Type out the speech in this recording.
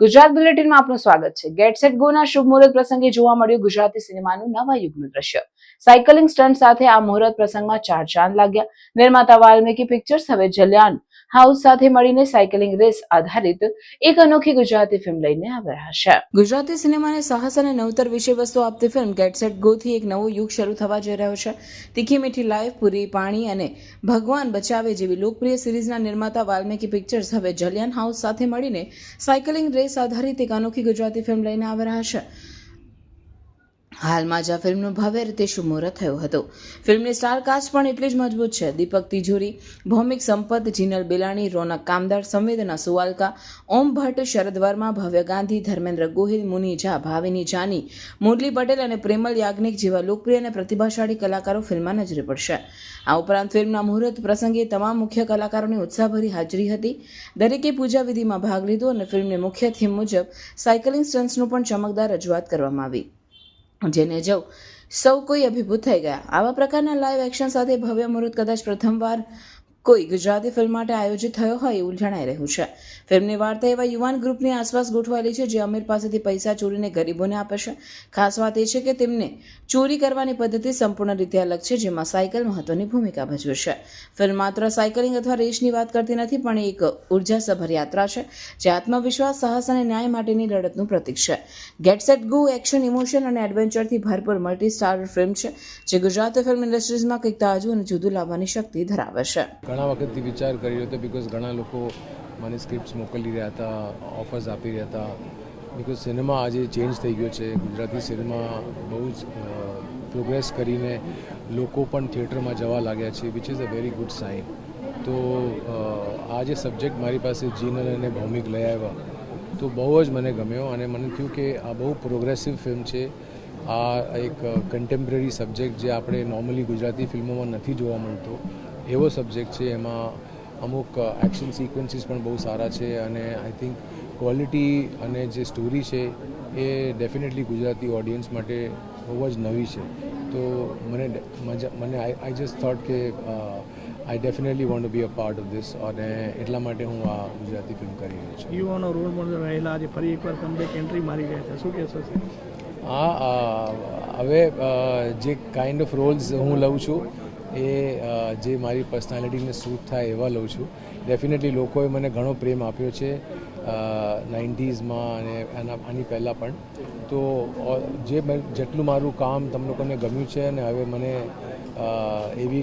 ગુજરાત બુલેટિનમાં આપનું સ્વાગત છે. ગેટ સેટ ગોના શુભ મુહૂર્ત પ્રસંગે જોવા મળ્યું ગુજરાતી સિનેમાનું નવા યુગનું દ્રશ્ય. સાયકલિંગ સ્ટન્ટ સાથે આ મુહૂર્ત પ્રસંગમાં ચાર ચાંદ લાગ્યા. નિર્માતા વાલ્મીકી પિક્ચર્સ હવે જલ્યાન હાઉસ સાથે મળીને સાયકલિંગ રેસ આધારિત એક અનોખી ગુજરાતી ફિલ્મ લઈને આવી રહ્યા છે ગુજરાતી સિનેમાને સાહસ અને નવતર વિષય વસ્તુ આપતી ફિલ્મ ગેટસેટ ગોથી એક નવો યુગ શરૂ થવા જઈ રહ્યો છે. તીખી મીઠી લાઈફ, પૂરી પાણી અને ભગવાન બચાવે જેવી લોકપ્રિય સિરીઝના નિર્માતા વાલ્મીકી પિક્ચર્સ હવે જલિયાન હાઉસ સાથે મળીને સાયકલિંગ રેસ આધારિત એક અનોખી ગુજરાતી ફિલ્મ લઈને આવી રહ્યા છે. હાલમાં જ આ ફિલ્મનું ભવ્ય રીતે શુમુહૂર્ત થયું હતું. ફિલ્મની સ્ટાર કાસ્ટ પણ એટલી જ મજબૂત છે. દીપક તિજોરી, ભૌમિક સંપત, જીનલ બેલાણી, રોનક કામદાર, સંવેદના સુવાલકા, ઓમ ભટ્ટ, શરદ વર્મા, ભવ્ય ગાંધી, ધર્મેન્દ્ર ગોહિલ, મુની ઝા, ભાવિની જાની, મુરલી પટેલ અને પ્રેમલ યાજ્ઞિક જેવા લોકપ્રિય અને પ્રતિભાશાળી કલાકારો ફિલ્મમાં નજરે પડશે. આ ઉપરાંત ફિલ્મના મુહૂર્ત પ્રસંગે તમામ મુખ્ય કલાકારોની ઉત્સાહભરી હાજરી હતી. દરેકે પૂજા વિધિમાં ભાગ લીધો અને ફિલ્મની મુખ્ય થીમ મુજબ સાયકલિંગ સ્ટન્ટ્સનું પણ ચમકદાર રજૂઆત કરવામાં આવી. જેને જો સૌ કોઈ અભિભૂત થઈ ગયા. આવા પ્રકારના લાઈવ એક્શન સાથે ભવ્ય મુહૂર્ત કદાચ પ્રથમવાર કોઈ ગુજરાતી ફિલ્મ માટે આયોજિત થયો હોય એવું જણાઈ રહ્યું છે. ફિલ્મની વાર્તા એવા યુવાન ગ્રુપની આસપાસ ગોઠવાયેલી છે જે અમીર પાસેથી પૈસા ચોરીને ગરીબોને આપે છે. ખાસ વાત એ છે કે તેમને ચોરી કરવાની પદ્ધતિ સંપૂર્ણ રીતે અલગ છે, જેમાં સાયકલ મહત્વની ભૂમિકા ભજવે છે. ફિલ્મ માત્ર સાયકલિંગ અથવા રેસની વાત કરતી નથી, પણ એક ઉર્જાસભર યાત્રા છે, જે આત્મવિશ્વાસ, સાહસ અને ન્યાય માટેની લડતનું પ્રતીક છે. Get set go action emotion અને એડવેન્ચરથી ભરપૂર મલ્ટી સ્ટાર ફિલ્મ છે, જે ગુજરાતી ફિલ્મ ઇન્ડસ્ટ્રીઝમાં કંઈક તાજું અને જુદું લાવવાની શક્તિ ધરાવે છે. ઘણા વખતથી વિચાર કરી રહ્યો હતો બિકોઝ ઘણા લોકો મને સ્ક્રિપ્ટ મોકલી રહ્યા હતા ઓફર્સ આપી રહ્યા હતા. બિકોઝ સિનેમા આજે ચેન્જ થઈ ગયો છે. ગુજરાતી સિનેમા બહુ જ પ્રોગ્રેસ કરીને લોકો પણ થિયેટરમાં જવા લાગ્યા છે which is a very good sign તો આ જે સબ્જેક્ટ મારી પાસે જીનલ અને ભૌમિક લઈ આવ્યા, તો બહુ જ મને ગમ્યો અને મને થયું કે આ બહુ પ્રોગ્રેસિવ ફિલ્મ છે. આ એક કન્ટેમ્પરરી સબ્જેક્ટ જે આપણે નોર્મલી ગુજરાતી ફિલ્મોમાં નથી જોવા મળતો, એવો સબ્જેક્ટ છે. એમાં અમુક એક્શન સિક્વન્સીસ પણ બહુ સારા છે અને આઈ થિંક ક્વોલિટી અને જે સ્ટોરી છે એ ડેફિનેટલી ગુજરાતી ઓડિયન્સ માટે બહુ જ નવી છે. તો મને મજા, મને આઈ જસ્ટ થોટ કે I definitely want to be a part of this અને એટલા માટે હું આ ગુજરાતી ફિલ્મ કરી રહ્યો છું. યુવાનો રોલ મોડલ રહેલા. આજે ફરી એકવાર કમબેક એન્ટ્રી મારી રહ્યા છે. શું કહેશો? આ હવે જે કાઇન્ડ ઓફ રોલ્સ હું લઉં છું, એ જે મારી પર્સનાલિટીને સૂટ થાય એવા લઉં છું. ડેફિનેટલી લોકોએ મને ઘણો પ્રેમ આપ્યો છે નાઇન્ટીઝમાં અને એના, આની પહેલાં પણ. તો જે જેટલું મારું કામ તમને લોકોને ગમ્યું છે અને હવે મને એવી